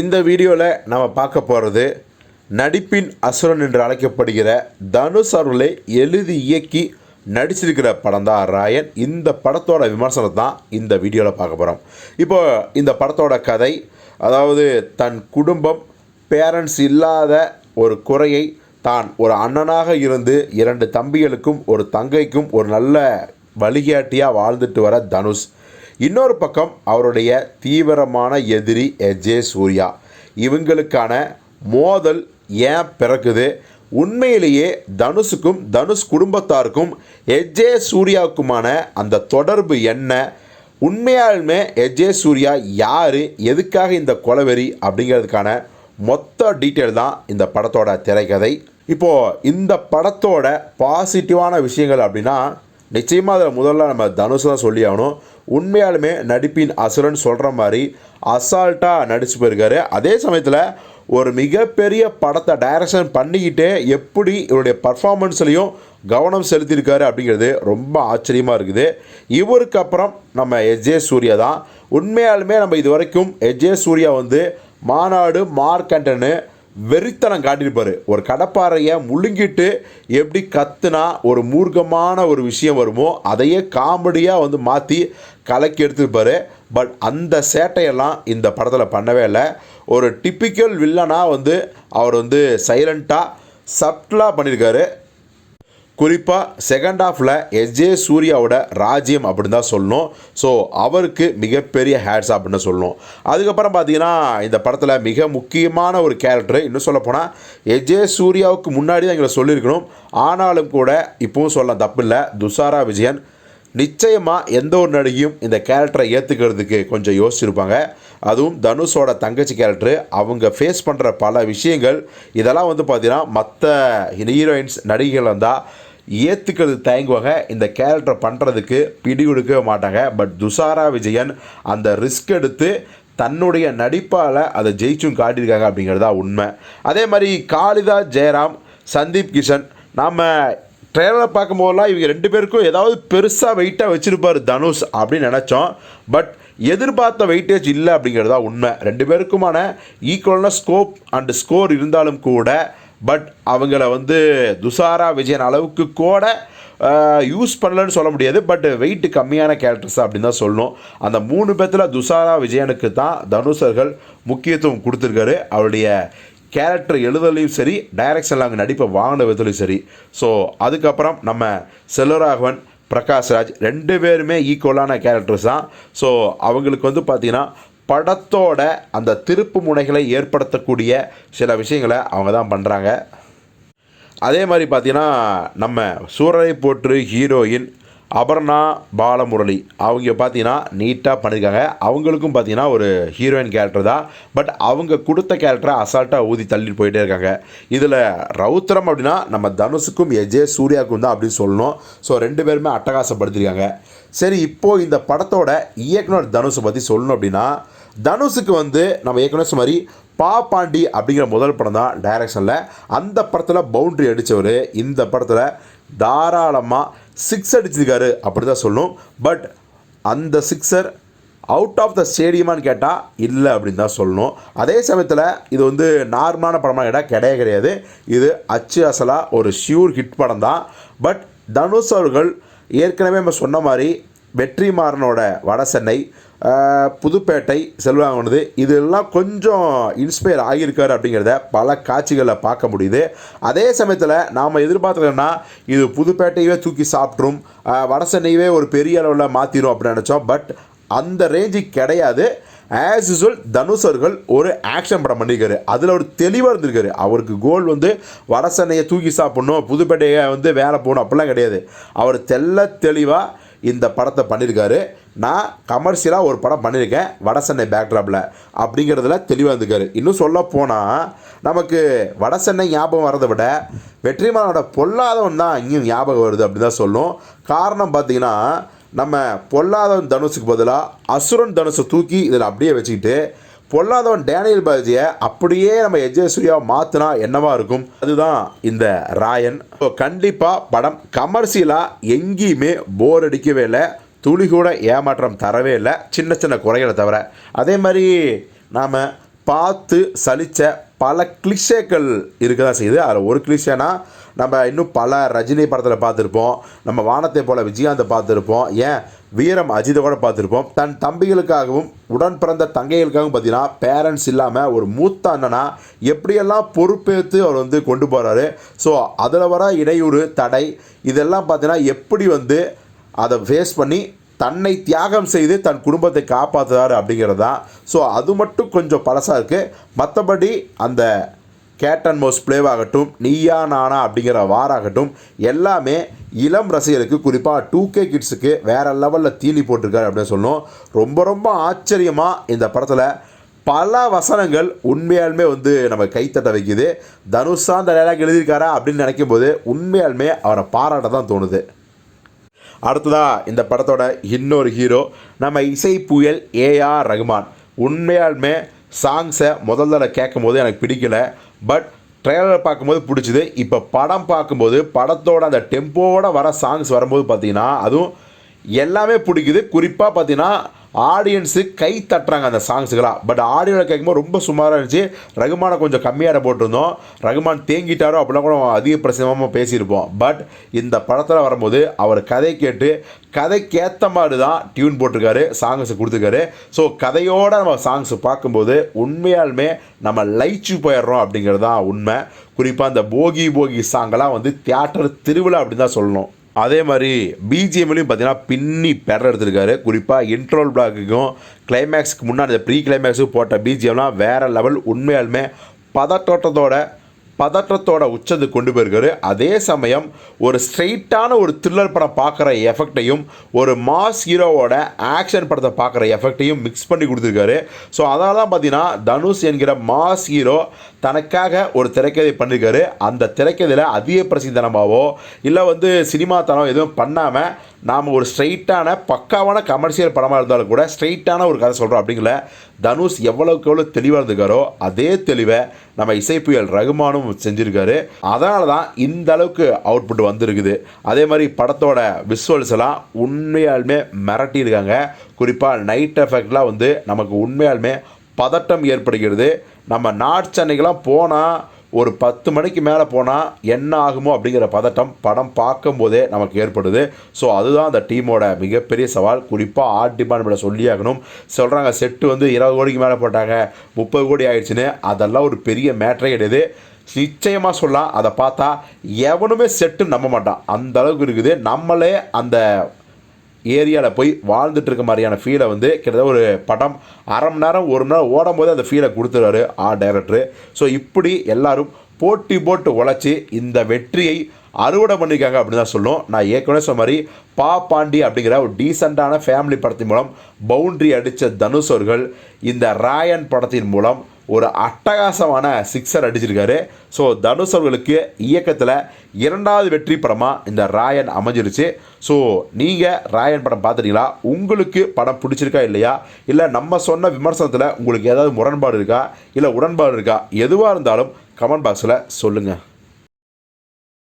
இந்த வீடியோவில் நம்ம பார்க்க போகிறது நடிப்பின் அசுரன் என்று அழைக்கப்படுகிற தனுஷ் அவர்களை எழுதி இயக்கி நடிச்சிருக்கிற படம் தான் ராயன். இந்த படத்தோட விமர்சனம் தான் இந்த வீடியோவில் பார்க்க போகிறோம் இப்போ இந்த படத்தோட கதை அதாவது தன் குடும்பம் பேரண்ட்ஸ் இல்லாத ஒரு குறையை தான் ஒரு அண்ணனாக இருந்து இரண்டு தம்பிகளுக்கும் ஒரு தங்கைக்கும் ஒரு நல்ல வழிகாட்டியாக வாழ்ந்துட்டு வர தனுஷ். இன்னொரு பக்கம் அவருடைய தீவிரமான எதிரி எஜே சூர்யா. இவங்களுக்கான மோதல் ஏன் பிறக்குது? உண்மையிலேயே தனுஷுக்கும் தனுஷ் குடும்பத்தாருக்கும் எஜே சூர்யாவுக்குமான அந்த தொடர்பு என்ன? உண்மையாலுமே எஜே சூர்யா யார்? எதுக்காக இந்த கொலவெறி? அப்படிங்கிறதுக்கான மொத்த டீட்டெயில் தான் இந்த படத்தோட திரைக்கதை. இப்போது இந்த படத்தோட பாசிட்டிவான விஷயங்கள் அப்படின்னா நிச்சயமாக அதில் முதல்ல நம்ம தனுஷ் தான் சொல்லி ஆகணும். உண்மையாலுமே நடிப்பின் அசுரன் சொல்கிற மாதிரி அசால்ட்டாக நடிச்சு போயிருக்காரு. அதே சமயத்தில் ஒரு மிகப்பெரிய படத்தை டைரக்ஷன் பண்ணிக்கிட்டே எப்படி இவருடைய பர்ஃபார்மன்ஸ்லையும் கவனம் செலுத்தியிருக்காரு அப்படிங்கிறது ரொம்ப ஆச்சரியமாக இருக்குது. இவருக்கு அப்புறம் நம்ம எஜே சூர்யா தான். உண்மையாலுமே நம்ம இது வரைக்கும் எஜே சூர்யா வந்து மாநாடு மார்க்கண்டனு வெறித்தனம் காட்டியிருப்பார். ஒரு கடப்பாறையை முழுங்கிட்டு எப்படி கத்துனா ஒரு மூர்க்கமான ஒரு விஷயம் வருமோ அதையே காமெடியாக வந்து மாற்றி கலக்கி எடுத்திருப்பாரு. பட் அந்த சேட்டையெல்லாம் இந்த படத்தில் பண்ணவே இல்லை. ஒரு டிப்பிக்கல் வில்லனாக வந்து அவர் வந்து சைலண்ட்டாக சப்டலாக பண்ணியிருக்காரு. குறிப்பாக செகண்ட் ஹாஃபில் எஸ்ஜே சூர்யாவோட ராஜ்யம் அப்படின்னு தான் சொல்லணும். ஸோ அவருக்கு மிகப்பெரிய ஹேட்ஸ் அப்படின்னு சொல்லணும். அதுக்கப்புறம் பார்த்தீங்கன்னா இந்த படத்தில் மிக முக்கியமான ஒரு கேரக்டர் இன்னும் சொல்லப்போனால் எஜே சூர்யாவுக்கு முன்னாடி தான் எங்களை சொல்லியிருக்கணும். ஆனாலும் கூட இப்போவும் சொல்ல தப்பு இல்லை துஷாரா விஜயன் நிச்சயமாக எந்த ஒரு நடிகையும் இந்த கேரக்டரை ஏற்றுக்கிறதுக்கு கொஞ்சம் யோசிச்சிருப்பாங்க. அதுவும் தனுஷோட தங்கச்சி கேரக்டரு அவங்க ஃபேஸ் பண்ணுற பல விஷயங்கள் இதெல்லாம் வந்து பார்த்திங்கன்னா மற்ற ஹீரோயின்ஸ் நடிகைகள் வந்தால் ஏற்றுக்கிறது தயங்குவாங்க இந்த கேரக்டரை பண்ணுறதுக்கு பிடி கொடுக்கவே மாட்டாங்க. பட் துஷாரா விஜயன் அந்த ரிஸ்க் எடுத்து தன்னுடைய நடிப்பால் அதை ஜெயிச்சும் காட்டியிருக்காங்க அப்படிங்கிறதா உண்மை. அதே மாதிரி காளிதா ஜெயராம் சந்தீப் கிஷன் நாம் ட்ரெயிலரை பார்க்கும்போதெல்லாம் இவங்க ரெண்டு பேருக்கும் ஏதாவது பெருசாக வெயிட்டாக வச்சுருப்பார் தனுஷ் அப்படின்னு நினச்சோம். பட் எதிர்பார்த்த வெயிட்டேஜ் இல்லை அப்படிங்கிறதா உண்மை. ரெண்டு பேருக்குமான ஈக்குவலான ஸ்கோப் அண்டு ஸ்கோர் இருந்தாலும் கூட பட் அவங்கள வந்து துஷாரா விஜயன் அளவுக்கு கூட யூஸ் பண்ணலன்னு சொல்ல முடியாது. பட் வெயிட் கம்மியான கேரக்டர்ஸ் அப்படின்னு தான் சொல்லணும். அந்த மூணு பேர்த்தில் துஷாரா விஜயனுக்கு தான் தனுஷர்கள் முக்கியத்துவம் கொடுத்துருக்காரு. அவருடைய கேரக்டர் எழுதலையும் சரி டைரக்ஷனில் அங்கே நடிப்பை வாங்கின விதத்துலையும் சரி. ஸோ அதுக்கப்புறம் நம்ம செல்வராகவன் பிரகாஷ்ராஜ் ரெண்டு பேருமே ஈக்குவலான கேரக்டர்ஸ் தான் ஸோ அவங்களுக்கு வந்து பார்த்திங்கன்னா படத்தோட அந்த திருப்பு முனைகளை ஏற்படுத்தக்கூடிய சில விஷயங்களை அவங்க தான் பண்ணுறாங்க அதே மாதிரி பார்த்திங்கன்னா நம்ம சூரரை போற்று ஹீரோயின் அபர்ணா பாலமுரளி அவங்க பார்த்தீங்கன்னா நீட்டாக பண்ணியிருக்காங்க அவங்களுக்கும் பார்த்தீங்கன்னா ஒரு ஹீரோயின் கேரக்டர் தான். பட் அவங்க கொடுத்த கேரக்டரை அசால்ட்டாக ஊதி தள்ளிட்டு போயிட்டே இருக்காங்க. இதில் ரவுத்திரம் அப்படின்னா நம்ம தனுஷுக்கும் எஜே சூர்யாவுக்கும் தான் அப்படின்னு சொல்லணும். ஸோ ரெண்டு பேருமே அட்டகாசப்படுத்திருக்காங்க. சரி இப்போது இந்த படத்தோட இயக்குனர் தனுஷை பற்றி சொல்லணும் அப்படின்னா தனுஷுக்கு வந்து நம்ம ஏற்கனவே மாதிரி பா பாண்டி அப்படிங்கிற முதல் படம் தான் டைரக்ஷனில் அந்த படத்தில் பவுண்ட்ரி அடித்தவர் இந்த படத்தில் தாராளமாக சிக்ஸ் அடிச்சிருக்காரு அப்படி தான் சொல்லணும். பட் அந்த சிக்ஸர் அவுட் ஆஃப் த ஸ்டேடியமான்னு கேட்டால் இல்லை அப்படின்னு தான் சொல்லணும். அதே சமயத்தில் இது வந்து நார்மலான படமாக கேட்டால் கிடையவே கிடையாது. இது அச்சு அசலாக ஒரு ஷியூர் ஹிட் படம் தான். பட் தனுஷ் அவர்கள் ஏற்கனவே நம்ம சொன்ன மாதிரி வெற்றிமாறனோட வட சென்னை புதுப்பேட்டை செல்வாங்கனது. இதெல்லாம் கொஞ்சம் இன்ஸ்பயர் ஆகியிருக்காரு அப்படிங்கிறத பல காட்சிகளில் பார்க்க முடியுது. அதே சமயத்தில் நாம் எதிர்பார்த்தோம்னா இது புதுப்பேட்டையவே தூக்கி சாப்பிட்ரும் வடசென்னையவே வட சென்னையவே ஒரு பெரிய அளவில் மாற்றிடும் அப்படின்னு நினச்சோம். பட் அந்த ரேஞ்சுக்கு கிடையாது. ஆஸ் யூஸ்வல் தனுஷ் அவர்கள் ஒரு ஆக்ஷன் படம் பண்ணியிருக்காரு அதில் ஒரு தெளிவாக இருந்திருக்காரு. அவருக்கு கோல் வந்து வட சென்னையை தூக்கி சாப்பிட்ணும் புதுப்பேட்டையை வந்து வேலை போகணும் அப்படிலாம் கிடையாது. அவர் தெள்ள தெளிவாக இந்த படத்தை பண்ணியிருக்காரு நான் கமர்ஷியலாக ஒரு படம் பண்ணியிருக்கேன் வட சென்னை பேக்ட்ராப்பில் அப்படிங்கிறதுல தெளிவாக இருந்திருக்காரு. இன்னும் சொல்ல போனால் நமக்கு வட சென்னை ஞாபகம் வரதை விட வெற்றிமாறனோட பொல்லாதவன் தான் இங்கேயும் ஞாபகம் வருது அப்படின்னு தான் சொல்லும். காரணம் பார்த்தீங்கன்னா நம்ம பொல்லாதவன் தனுஷுக்கு பதிலாக அசுரன் தனுஷை தூக்கி இதில் அப்படியே வச்சுக்கிட்டு பொல்லாதவன் டேனியல் பாஜியை அப்படியே நம்ம எஜே மாற்றினா என்னவா இருக்கும்? அதுதான் இந்த ராயன். ஸோ கண்டிப்பாக படம் கமர்ஷியலாக எங்கேயுமே போர் அடிக்கவே இல்லை. துளி கூட ஏமாற்றம் தரவே இல்லை. சின்ன சின்ன குறைகளை தவிர. அதே மாதிரி நாம் பார்த்து சலிச்ச பல கிளிஷேக்கள் இருக்க தான் செய்யுது. அதில் ஒரு கிளிஷேனா நம்ம இன்னும் பல ரஜினி படத்தில் பார்த்துருப்போம். நம்ம வானத்தை போல விஜயகாந்தை பார்த்துருப்போம். ஏன்? வீரம் அஜித்தை கூட பார்த்துருப்போம். தன் தம்பிகளுக்காகவும் உடன் பிறந்த தங்கைகளுக்காகவும் பார்த்தீங்கன்னா பேரண்ட்ஸ் இல்லாமல் ஒரு மூத்த அண்ணனா எப்படியெல்லாம் பொறுப்பேற்று அவர் வந்து கொண்டு போகிறாரு ஸோ அதில் வர இடையூறு தடை இதெல்லாம் பார்த்தீங்கன்னா எப்படி வந்து அதை ஃபேஸ் பண்ணி தன்னை தியாகம் செய்து தன் குடும்பத்தை காப்பாற்றுறாரு அப்படிங்கிறது தான் ஸோ அது மட்டும் கொஞ்சம் பழசாக இருக்குது மற்றபடி அந்த கேட் அண்ட் மோஸ் பிளேவாகட்டும் நீயா நானா அப்படிங்கிற வாராகட்டும் எல்லாமே இளம் ரசிகருக்கு குறிப்பாக டூ கே கிட்ஸுக்கு வேறு லெவலில் தீனி போட்டிருக்காரு அப்படின்னு சொல்லணும் ரொம்ப ரொம்ப ஆச்சரியமாக இந்த படத்தில் பல வசனங்கள் உண்மையாலுமே வந்து நம்ம கைத்தட்ட வைக்குது. தனுஷா அந்த டைலாக் எழுதியிருக்காரா அப்படின்னு நினைக்கும் போது உண்மையாலுமே அவரை பாராட்ட தான் தோணுது. அடுத்ததாக இந்த படத்தோட இன்னொரு ஹீரோ நம்ம இசை புயல் ஏஆர் ரகுமான். உண்மையாலுமே சாங்ஸை முதல் தடவை கேட்கும் போது எனக்கு பிடிக்கல. பட் ட்ரெய்லர் பார்க்கும்போது பிடிச்சிது. இப்போ படம் பார்க்கும்போது படத்தோட அந்த டெம்போவோட வர சாங்ஸ் வரும்போது பார்த்தீங்கன்னா அதுவும் எல்லாமே பிடிக்குது. குறிப்பாக பார்த்தீங்கன்னா ஆடியன்ஸு கை தட்டுறாங்க அந்த சாங்ஸுக்கெல்லாம் பட் ஆடியோவில் கேட்கும்போது ரொம்ப சுமாராக இருந்துச்சு. ரகுமானை கொஞ்சம் கம்மியாக போட்டிருந்தோம். ரகுமான் தேங்கிட்டாரோ அப்படிலாம் கூட அதிக பிரசனமாக பேசியிருப்போம் பட் இந்த படத்தில் வரும்போது அவர் கதை கேட்டு கதைக்கேற்ற மாதிரி தான் டியூன் போட்டிருக்காரு சாங்ஸ் கொடுத்துருக்காரு. ஸோ கதையோடு நம்ம சாங்ஸ் பார்க்கும்போது உண்மையாலுமே நம்ம லைச்சு போயிடுறோம் அப்படிங்கிறது தான் உண்மை. குறிப்பாக அந்த போகி போகி சாங்கெல்லாம் வந்து தியேட்டர் திருவிழா அப்படின்னு தான் சொல்லணும். அதே மாதிரி பிஜிஎம்லையும் பார்த்தீங்கன்னா பின்னி பெற எடுத்திருக்காரு. குறிப்பாக இன்ட்ரோல் பிளாக்குக்கும் கிளைமேக்ஸ்க்கு முன்னாடி இந்த ப்ரீ கிளைமேக்ஸுக்கு போட்ட பிஜிஎம்லாம் வேறு லெவல் உண்மையாலுமே பதட்டோட்டத்தோட பதற்றத்தோட உச்சத்துக்கு கொண்டு போயிருக்காரு. அதே சமயம் ஒரு ஸ்ட்ரெயிட்டான ஒரு த்ரில்லர் படம் பார்க்குற எஃபெக்டையும் ஒரு மாஸ் ஹீரோவோட ஆக்ஷன் படத்தை பார்க்குற எஃபெக்டையும் மிக்ஸ் பண்ணி கொடுத்துருக்காரு. ஸோ அதனால தான் பார்த்தீங்கன்னா தனுஷ் என்கிற மாஸ் ஹீரோ தனக்காக ஒரு திரைக்கதை பண்ணியிருக்காரு அந்த திரைக்கதையில் அதிக பிரசித்தனமாகவோ இல்லை வந்து சினிமா தனம் எதுவும் பண்ணாமல் நாம் ஒரு ஸ்ட்ரைட்டான பக்காவான கமர்ஷியல் படமாக இருந்தாலும் கூட ஸ்ட்ரைட்டான ஒரு கதை சொல்கிறோம் அப்படிங்கிற தனுஷ் எவ்வளோக்கு எவ்வளோ தெளிவாக இருந்திருக்காரோ அதே தெளிவை நம்ம இசைப்புயல் ரகுமானும் செஞ்சுருக்காரு. அதனால தான் இந்த அளவுக்கு அவுட்புட் வந்திருக்குது. அதே மாதிரி படத்தோட விஷுவல்ஸ் எல்லாம் உண்மையாலுமே மிரட்டியிருக்காங்க குறிப்பாக நைட் எஃபெக்ட்லாம் வந்து நமக்கு உண்மையாலுமே பதட்டம் ஏற்படுகிறது. நம்ம நாட் சென்னைக்கெலாம் போனால் ஒரு பத்து மணிக்கு மேலே போனால் என்ன ஆகுமோ அப்படிங்கிற பதட்டம் படம் பார்க்கும்போதே நமக்கு ஏற்படுது. ஸோ அதுதான் அந்த டீமோட மிகப்பெரிய சவால். குறிப்பாக ஆர்ட் டிபார்ட்மெண்ட்டை சொல்லியாகணும். சொல்கிறாங்க செட்டு வந்து இருபது கோடிக்கு மேலே போட்டாங்க முப்பது கோடி ஆயிடுச்சுன்னு. அதெல்லாம் ஒரு பெரிய மேட்ரே கிடையாது. நிச்சயமாக சொல்லலாம். அதை பார்த்தா எவனுமே செட்டு நம்ப மாட்டான். அந்த அளவுக்கு இருக்குது. நம்மளே அந்த ஏரியாவில் போய் வாழ்ந்துட்டு இருக்க மாதிரியான ஃபீலை வந்து கிட்டத்தட்ட ஒரு படம் அரை மணி நேரம் ஒரு மணி நேரம் ஓடும் போது அந்த ஃபீலை கொடுத்துருவாரு ஆ டைரக்டரு ஸோ இப்படி எல்லாரும் போட்டி போட்டு உழைச்சி இந்த வெற்றியை அறுவடை பண்ணியிருக்காங்க அப்படின்னு தான் சொல்லணும். நான் ஏற்கனவே சொன்ன மாதிரி பா பாண்டி அப்படிங்கிற ஒரு டீசெண்டான ஃபேமிலி படத்தின் மூலம் பவுண்ட்ரி அடித்த தனுஷ் அவர்கள் இந்த ராயன் படத்தின் மூலம் ஒரு அட்டகாசமான சிக்ஸர் அடிச்சிருக்காரு. ஸோ தனுஷ் அவர்களுக்கு இயக்கத்தில் இரண்டாவது வெற்றி படமாக இந்த ராயன் அமைஞ்சிருச்சு. ஸோ நீங்கள் ராயன் படம் பார்த்துட்டீங்களா? உங்களுக்கு படம் பிடிச்சிருக்கா இல்லையா? இல்லை நம்ம சொன்ன விமர்சனத்தில் உங்களுக்கு ஏதாவது முரண்பாடு இருக்கா? இல்லை உடன்பாடு இருக்கா? எதுவாக இருந்தாலும் கமெண்ட் பாக்ஸில் சொல்லுங்கள்